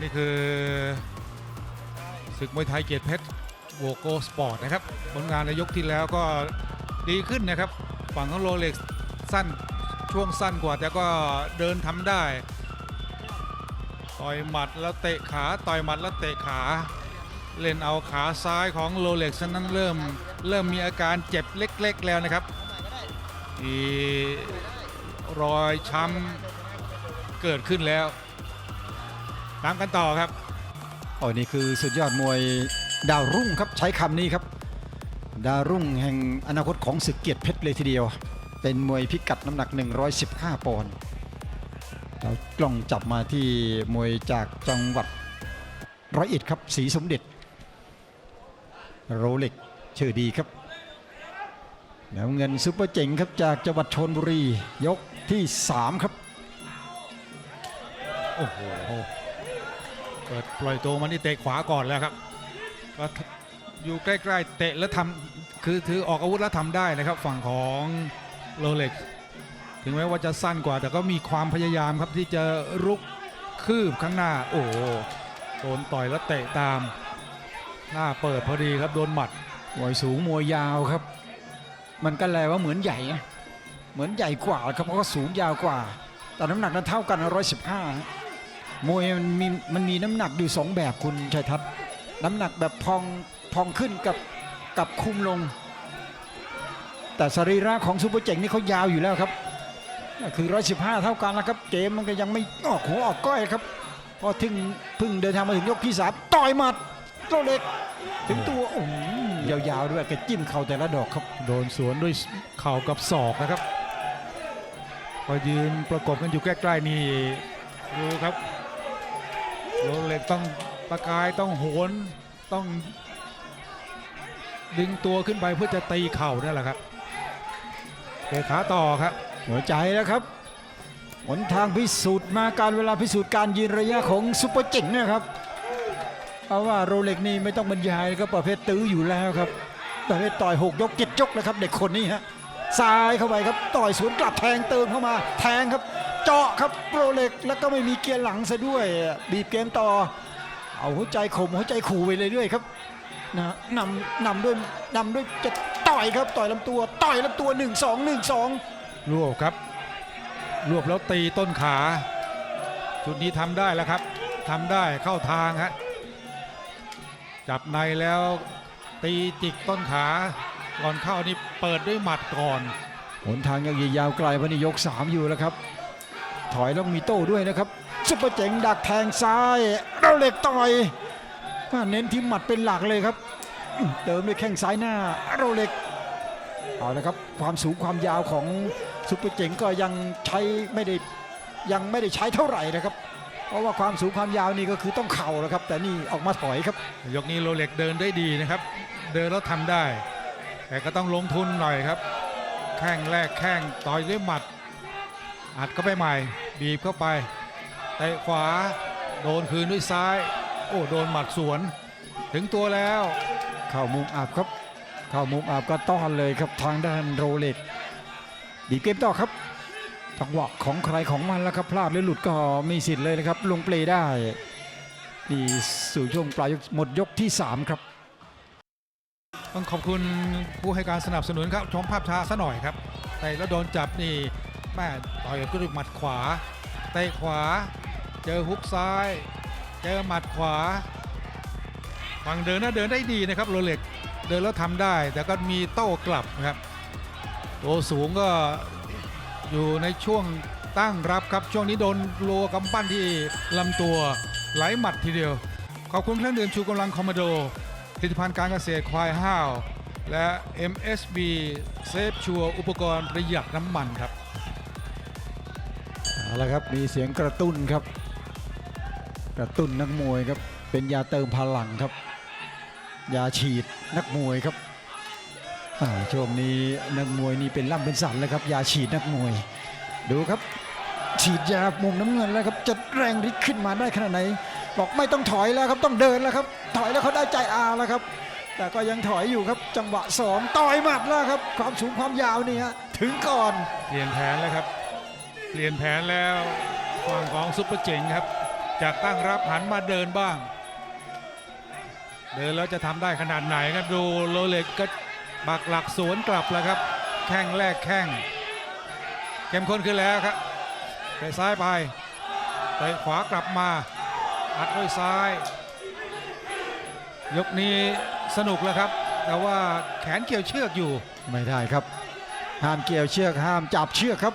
นี่คือศึกมวยไทยเกียรติเพชรโวโกสปอร์ตนะครับ ผลงานในยกที่แล้วก็ดีขึ้นนะครับ ฝั่งของโรเล็กสั้นช่วงสั้นกว่าแต่ก็เดินทำได้ ต่อยหมัดแล้วเตะขาต่อยหมัดแล้วเตะขา เล่นเอาขาซ้ายของโรเล็กนั้นเริ่มเริ่มมีอาการเจ็บเล็ก ๆ แล้วนะครับมีรอยช้ำเกิดขึ้นแล้ว ตามกันต่อครับโอ้นี่คือสุดยอดมวยดาวรุ่งครับใช้คำนี้ครับ ดาวรุ่งแห่งอนาคตของศึกเกียรติเพชรเลยทีเดียว เป็นมวยพิกัดน้ำหนัก 115 ปอนด์เรากล้องจับมาที่มวยจากจังหวัดร้อยเอ็ดครับสีสมเด็จ โรเล็กชื่อดีครับแล้วเงินซุปเปอร์เจ๋งครับจากจังหวัดชนบุรียกที่ 3 ครับ โอ้โห เปิดปล่อยตัวมันที่เตะขวาก่อนแล้วครับก็อยู่ใกล้ๆเตะแล้วทำคือถือออกอาวุธแล้วทำได้นะครับ ฝั่งของโรเล็กถึงแม้ว่าจะสั้นกว่า แต่ก็มีความพยายามครับที่จะรุกคืบข้างหน้า โอ้โโดนต่อยแล้วเตะตาม หน้าเปิดพอดีครับโดนหมัดมวยสูงมวยยาวครับ มันก็แลว่าเหมือนใหญ่เหมือนใหญ่กว่าครับเพราะว่าสูงยาวกว่า แต่น้ำหนักนั้นเท่ากันร้อยสิบห้า มวยมันมีมันมีน้ำหนักอยู่สองแบบคุณชัยทัศน์น้ำหนักแบบพองพองขึ้นกับกับคุมลง แต่สรีระของซูเปอร์เจ๋งนี่เขายาวอยู่แล้วครับคือร้อยสิบห้าเท่ากันนะครับเกมมันก็ยังไม่ออกหัวออกก้อยครับพอถึงพิ่งเดินทางมาถึงยกที่สามต่อยหมัดโตเล็ก ถึงตัวโอ้ยาวๆด้วยกระจิ้มเข่าแต่ละดอกครับ โดนสวนด้วยเข่ากับศอกนะครับพอยืนประกบกันอยู่ใกล้ๆนี่ดูครับ โรเล็กต้องตะกายต้องโหนต้อง ดึงตัวขึ้นไปเพื่อจะตีเข่านั่นแหละครับเตะขาต่อครับ หัวใจแล้วครับหนทางพิสูจน์มาการเวลาพิสูจน์การยืนระยะของซุปเปอร์เจ๋งนะครับเพราะว่าโรเล็กนี่ไม่ต้องบรรยายครับประเภทตื้ออยู่แล้วครับประเภทต่อย6ยก7ยกนะครับ เด็กคนนี้ฮะซ้ายเข้าไปครับต่อยสวนกลับแทงเติมเข้ามา แทงครับ เจาะครับโรเล็กแล้วก็ไม่มีเกียร์หลังซะด้วย บีบเกมต่อ เอาหัวใจข่มหัวใจขู่ไปเรื่อยๆครับนะนำนำด้วยนำด้วยจะต่อยครับต่อยลำตัว ต่อยลำตัว 1 2 1 2 รวบครับ รวบแล้วตีต้นขาจุดนี้ทำได้แล้วครับทำได้เข้าทางฮะจับในแล้วตีจิกต้นขาก่อนเข้านี่เปิดด้วยหมัดก่อน หนทางยังยาวไกลวันนี้ยก 3 อยู่แล้วครับ ถอยแล้วมีโต้ด้วยนะครับซุปเปอร์เจ๋งดักแทงซ้ายเราเหล็กต่อยว่าเน้นที่หมัดเป็นหลักเลยครับเติมด้วยแข้งซ้ายหน้าเราเหล็กเอาละครับความสูงความยาวของซุปเปอร์เจ๋งก็ยังใช้ไม่ได้ยังไม่ได้ใช้เท่าไหร่นะครับ เพราะว่าความสูงความยาวนี่ก็คือต้องเข่าแล้วครับ แต่นี่ออกมาถอยครับ ยกนี้โรเล็กเดินได้ดีนะครับ เดินแล้วทำได้ แต่ก็ต้องลงทุนหน่อยครับ แข้งแรกแข้งต่อยด้วยหมัด อัดเข้าไปใหม่ บีบเข้าไปเตะขวา โดนคืนด้วยซ้าย โอ้โดนหมัดสวน ถึงตัวแล้ว เข้ามุมอับครับ เข้ามุมอับก็ต้อนเลยครับทางด้านโรเล็กดีเกมต่อครับจังหวะของใครของมันแล้วครับพลาดหรือหลุดก็มีสิทธิ์เลยนะครับ ลงเปลได้นี่สู่ช่วงปลายยกหมดยกที่ 3 ครับ ต้องขอบคุณผู้ให้การสนับสนุนครับชมภาพช้าซะหน่อยครับเตะแล้วโดนจับนี่ แม่ต่อยก็ด้วยหมัดขวาเตะขวา เจอฮุกซ้าย เจอหมัดขวาฝั่งเดินน่าเดินได้ดีนะครับโรเล็กเดินแล้วทำได้ แต่ก็มีโต้กลับนะครับตัวสูงก็อยู่ในช่วงตั้งรับครับช่วงนี้โดนโลกำปั้นที่ลำตัวไหลหมัดทีเดียว ขอบคุณเครื่องดื่มชูกำลังคอมมาโดผลิตภัณฑ์การเกษตรควายห้าว และ MSB เซฟชัวอุปกรณ์ประหยัดน้ำมันครับ ละครับมีเสียงกระตุ้นครับ กระตุ้นนักมวยครับเป็นยาเติมพลังครับ ยาฉีดนักมวยครับช่วงนี้นักมวยนี่เป็นล่ำเป็นสันเลยครับยาฉีดนักมวย ดูครับ ฉีดยามุมน้ำเงินแล้วครับจะแรงฤทธิ์ขึ้นมาได้ขนาดไหน บอกไม่ต้องถอยแล้วครับต้องเดินแล้วครับ ถอยแล้วเขาได้ใจอาแล้วครับ แต่ก็ยังถอยอยู่ครับจังหวะสองต่อยหมัดแล้วครับ ความสูงความยาวนี่ฮะถึงก่อนเปลี่ยนแผนแล้วครับ เปลี่ยนแผนแล้วฝั่งของซุปเปอร์เจ๋งครับ จากตั้งรับหันมาเดินบ้าง เดินแล้วจะทำได้ขนาดไหนครับดูโรเล็กก็บักหลักสวนกลับแล้วครับ แข้งแรกแข้งเข้มข้นขึ้นแล้วครับเตะซ้ายไปเตะขวากลับมา อัดด้วยซ้าย ยกนี้สนุกแล้วครับ แต่ว่าแขนเกี่ยวเชือกอยู่ไม่ได้ครับ ห้ามเกี่ยวเชือกห้ามจับเชือกครับ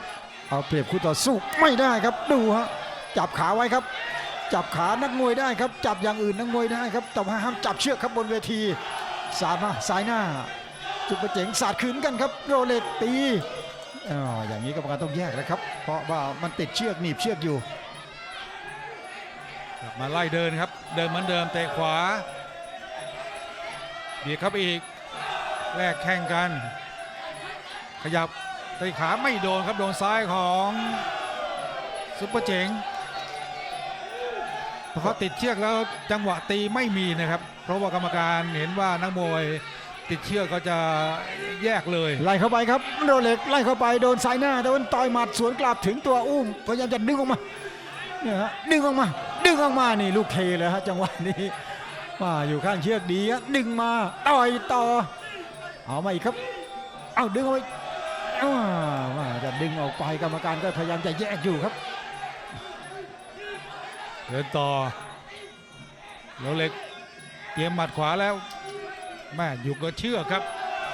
เอาเปรียบคู่ต่อสู้ไม่ได้ครับดูฮะจับขาไว้ครับ จับขานักมวยได้ครับ จับอย่างอื่นนักมวยได้ครับแต่ว่าห้ามจับเชือกครับบนเวทีสาดมาสายหน้า จุดประเจ๋งสาดขืนกันครับโรเล็กตีอ๋ออย่างนี้กรรมการต้องแยกแล้วครับ เพราะว่ามันติดเชือกหนีบเชือกอยู่กลับมาไล่เดินครับ เดินเหมือนเดิมเตะขวาเบียดเข้าไปอีกแลกแข่งกัน ขยับ ตะขาไม่โดนครับโดนซ้ายของซุปเปอร์เจ๋งเพอเขาติดเชือกแล้วจังหวะตีไม่มีนะครับ เพราะว่ากรรมการเห็นว่านักมวยติดเชือกก็จะแยกเลยไล่เข้าไปครับโรเล็กไล่เข้าไปโดนสายหน้าโดนต่อยหมัดสวนกลับถึงตัวอุ้มพยายามจะดึงออกมาเนี่ยฮะดึงออกมา ดึงออกมานี่ลูกเทเลยฮะจังหวะนี้มาอยู่ข้างเชือกดีฮะดึงมาต่อยต่อเอามาอีกครับ เอาดึงเอาไปอ้า มาจะดึงออกไปกรรมการก็พยายามจะแยกอยู่ครับเดินต่อโรเล็กเตรียมหมัดขวาแล้วแม่อยู่กับเชือกครับ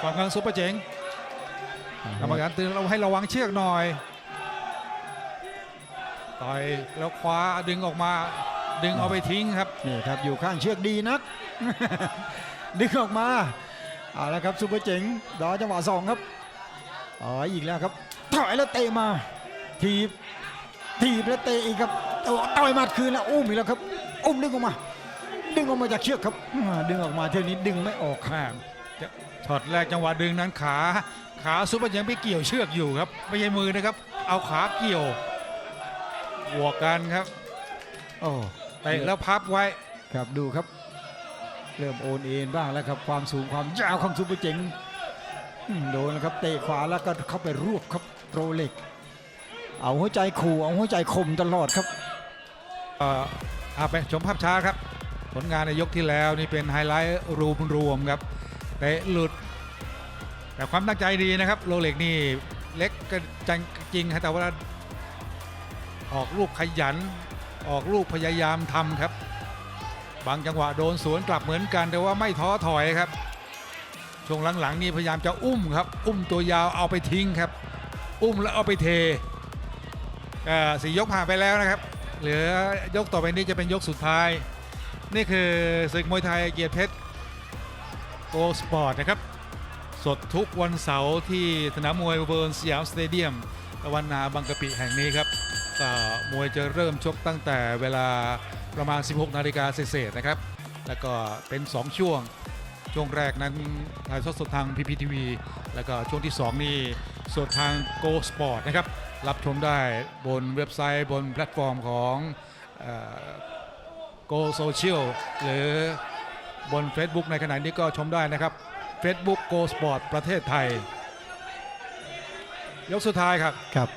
ฝั่งทางซุปเปอร์เจ๋งกรรมการเตือนเราให้ระวังเชือกหน่อยต่อยแล้วคว้าดึงออกมา ดึงเอาไปทิ้งครับนี่ครับอยู่ข้างเชือกดีนัก ดึงออกมาเอาละครับซุปเปอร์เจ๋งรอจังหวะสองครับ อ๋ออีกแล้วครับถอยแล้วเตะมาทีบทีบแล้วเตะอีกครับโอ้ต่อยหมัดคืนแล้วอุ้มอีกแล้วครับ อุ้มดึงออกมา ดึงออกมาจากเชือกครับอ่าดึงออกมาเที่ยวนี้ดึงไม่ออกครับแม่จะช็อตแรกจังหวะดึงนั้นขา ขาซุปเปอร์เจ๋งไปเกี่ยวเชือกอยู่ครับไม่ใช่มือนะครับ เอาขาเกี่ยวบวกกันครับโอ้เตะแล้วพับไว้ครับดูครับ เริ่มโอนเอ็นบ้างแล้วครับความสูงความยาวของซุปเปอร์เจ๋งอืม โดนแล้วครับเตะขวาแล้วก็เข้าไปรวบครับโรเล็ก เอาหัวใจขู่เอาหัวใจข่มตลอดครับเอ่อเอาไปชมภาพช้าครับ ผลงานในยกที่แล้วนี่เป็นไฮไลท์รวมรวมๆครับเตะหลุด แต่ความตั้งใจดีนะครับโรเล็กนี่เล็กก็จังจริงครับแต่ว่าออกลูกขยัน ออกลูกพยายามทำครับ บางจังหวะโดนสวนกลับเหมือนกันแต่ว่าไม่ท้อถอยครับ ช่วงหลังๆนี่พยายามจะอุ้มครับ อุ้มตัวยาวเอาไปทิ้งครับ อุ้มแล้วเอาไปเทก็สี่ยกผ่านไปแล้วนะครับ เหลือยกต่อไปนี้จะเป็นยกสุดท้าย นี่คือศึกมวยไทยเกียรติเพชรโกสปอร์ตนะครับ สดทุกวันเสาร์ที่สนามมวยเวิร์นสยามสเตเดียมตะวันนาบางกะปิแห่งนี้ครับก็มวยจะเริ่มชกตั้งแต่เวลาประมาณ 16 นาฬิกาเศษนะครับ แล้วก็เป็น 2 ช่วง ช่วงแรกนั้นถ่ายทอดสดทาง PPTV แล้วก็ช่วงที่ 2 นี่สดทาง Go Sport นะครับ รับชมได้บนเว็บไซต์บนแพลตฟอร์มของเอ่อ Go Social หรือบน Facebook ในขณะนี้ก็ชมได้นะครับ Facebook Go Sport ประเทศไทย ยกสุดท้ายครับครับ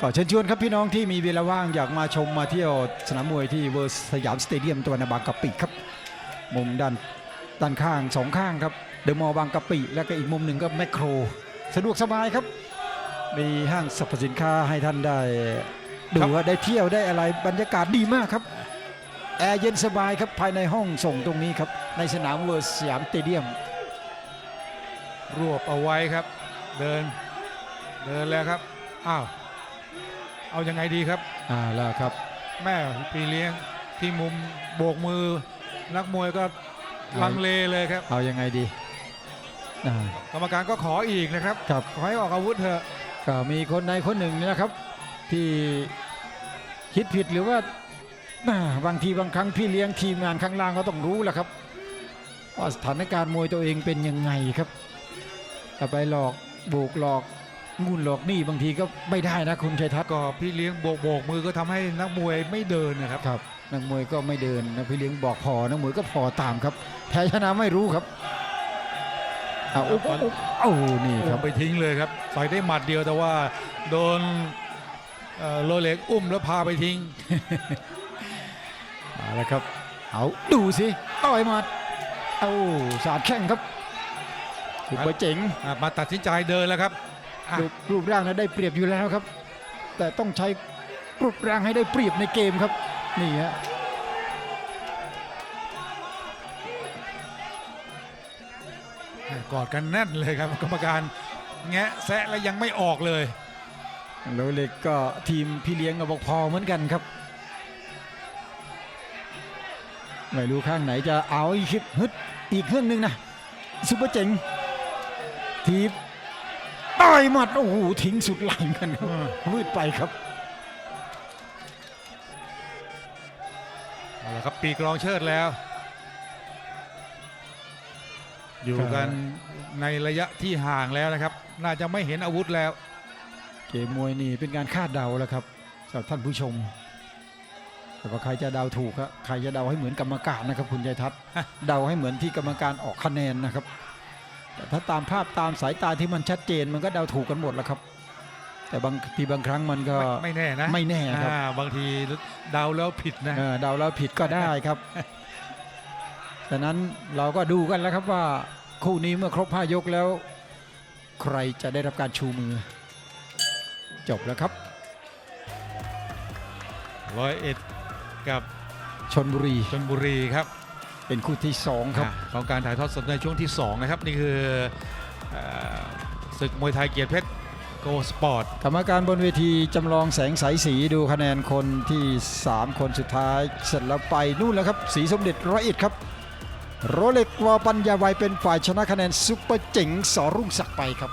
ก็เชิญชวนครับพี่น้องที่มีเวลาว่างอยากมาชมมาเที่ยวสนามมวยที่เวอร์สยามสเตเดียมตัวนบางกะปิครับ มุมด้าน ด้านข้างสองข้างครับเดอะมอลล์บางกะปิ แล้วก็อีกมุมหนึ่งก็แมคโคร สะดวกสบายครับ มีห้างสรรพสินค้าให้ท่านได้ดูครับว่าได้เที่ยวได้อะไรบรรยากาศดีมากครับแอร์เย็นสบายครับภายในห้องส่งตรงนี้ครับ ในสนามเวอร์สยามสเตเดียม รวบเอาไว้ครับ เดิน เดินแล้วครับอ้าวเอายังไงดีครับอ่าแล้วครับ แม่ปีเลี้ยงที่มุมโบกมือนักมวยก็ ลังเลเลยครับ เอายังไงดีอ่ากรรมการก็ขออีกนะครับ ครับขอให้ออกอาวุธเถอะ ก็มีคนใดคนหนึ่งนี่นะครับ ที่คิดผิดหรือว่าอ่าบางทีบางครั้งพี่เลี้ยงทีมงานข้างล่างก็ต้องรู้แหละครับ ว่าสถานการณ์มวยตัวเองเป็นยังไงครับถ้าไปหลอกโบกหลอก งูนหลอกนี่บางทีก็ไม่ได้นะคุณชัยทัศน์ก็พี่เลี้ยงโบกโบกมือก็ทำให้นักมวยไม่เดินนะครับครับนักมวยก็ไม่เดินนะพี่เลี้ยงบอกพอนักมวยก็พอตามครับแพ้ชนะไม่รู้ครับเอาอุ๊บอุ๊บอุ๊บเอ้านี่คอุ้รัมบไปทิ้งเลยครับต่อยได้หมัดเดียวแต่ว่าโดนเอ่อโรเล็กอุ้มแล้วพาไปทิ้งเอาละครับเอาดูสิต่อยหมัดเอาสาดแข้งครับถูกไปเจ๋งอะมาตัดสินใจเดินแล้วครับอะ รูปรูปร่างนั้นได้เปรียบอยู่แล้วครับ แต่ต้องใช้รูปร่างให้ได้เปรียบในเกมครับ นี่ฮะกอดกันแน่นเลยครับกรรมการแงะแซะแล้วยังไม่ออกเลยโรเล็กก็ทีมพี่เลี้ยงกับบอกพอเหมือนกันครับไม่รู้ข้างไหนจะเอาอีกคลิปฮึดอีกเครื่องหนึ่งนะซุปเปอร์เจ๋งทีบ ต่อยหมัดโอ้โหทิ้งสุดไหลเหมือนกันครับมืดไปครับเอาละครับปีกรองเชิดแล้ว อยู่กันในระยะที่ห่างแล้วนะครับ น่าจะไม่เห็นอาวุธแล้ว เกมมวยนี่เป็นการคาดเดาแล้วครับสำหรับท่านผู้ชม แต่ว่าใครจะเดาถูกครับใครจะเดาให้เหมือนกรรมการนะครับ คุณยายทัศน์เดาให้เหมือนที่กรรมการออกคะแนนนะครับ แต่ถ้าตามภาพตามสายตาที่มันชัดเจนมันก็เดาถูกกันหมดแล้วครับ แต่บางทีบางครั้งมันก็ไม่ไม่แน่นะไม่แน่ครับอ่าบางทีเดาแล้วผิดนะเออเดาแล้วผิดก็ได้ครับฉะนั้นเราก็ดูกันแล้วครับว่าคู่นี้เมื่อครบ5ยกแล้ว ใครจะได้รับการชูมือ จบแล้วครับร้อยเอ็ดกับชนบุรีชลบุรีครับ เป็นคู่ที่ 2 ครับอะของการถ่ายทอดสดในช่วงที่ 2 นะครับ นี่คือเอ่อศึกมวยไทยเกียรติเพชรโกสปอร์ต กรรมการบนเวทีจำลองแสงสายสีดูคะแนนคนที่ 3 คนสุดท้าย เสร็จแล้วไปนู่นแล้วครับสีสมเด็จร้อยเอ็ดครับ โรเล็กวอปัญญาไวยเป็นฝ่ายชนะคะแนนซุปเปอร์เจ๋งสอรุ่งศักดิ์ไปครับ